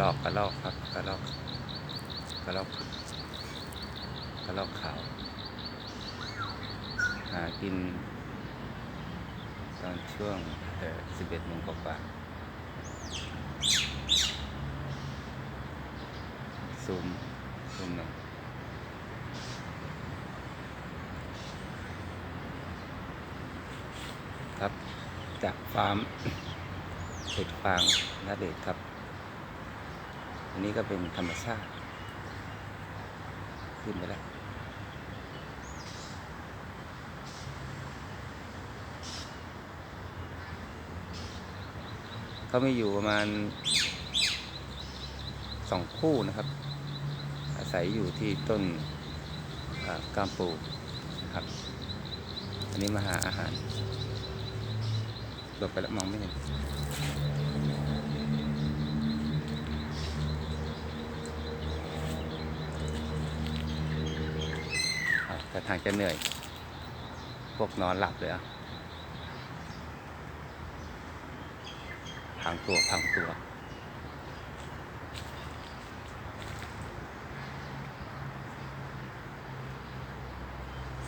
ลอกกระลอกครับกระลอกกระลอกกระลอกขาว หากิน ตอนช่วงเอ่อ11โมงกว่าๆซูมซูมหน่อยครับจากฟาร์มเห็ดฟางนาเดชครับ อันนี้ก็เป็นธรรมชาติ ขึ้นไปแล้วเขาไม่อยู่ประมาณสองคู่นะครับ อาศัยอยู่ที่ต้นกามปูนะครับ อันนี้มาหาอาหารหลบไปแล้วมองไม่เห็น อะแต่ทางจะเหนื่อย พวกนอนหลับเลยอะพังตัวพังตัว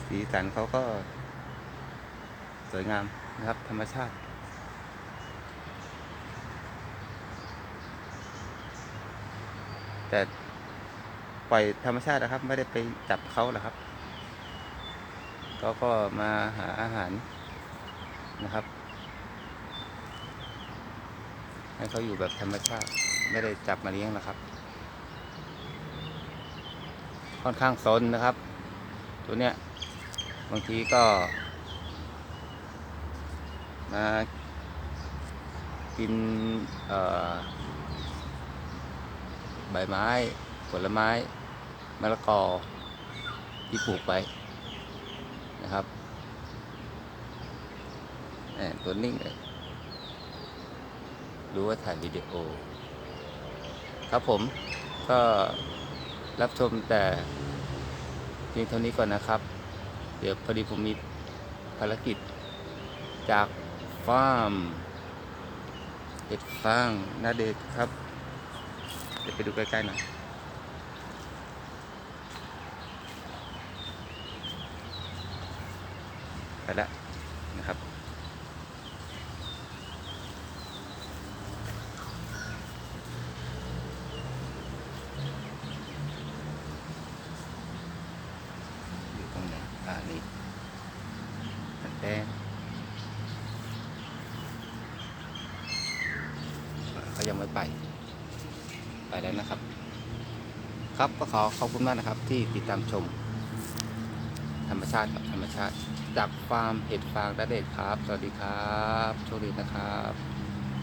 สีสันเขาก็สวยงามนะครับ ธรรมชาติ แต่ปล่อยธรรมชาตินะครับ ไม่ได้ไปจับเขาหรอกครับ เขาก็มาหาอาหารนะครับ ให้เขาอยู่แบบธรรมชาติ ไม่ได้จับมาเลี้ยงนะครับ ค่อนข้างซนนะครับ ตัวเนี้ยบางทีก็ มากินใบไม้ ผลไม้มะละกอที่ปลูกไป นะครับตัวนิ่งเลยรู้ว่าถ่ายวิดีโอ ครับผมก็รับชมแต่เพียงเท่านี้ก่อนนะครับ เดี๋ยวพอดีผมมีภารกิจจากฟาร์มเห็ดฟางนาเดชครับ เดี๋ยวไปดูใกล้ๆหน่อย ไปแล้วนะครับ อยู่ตรงไหนอ่านี่มันแดงอ่าเขายังไม่ไป ไปแล้วนะครับ ครับก็ขอขอบคุณมากนะครับที่ติดตามชม ธรรมชาติกับธรรมชาติ จากฟาร์มเห็ดฟางระเด็ดครับ สวัสดีครับ โชคดีนะครับ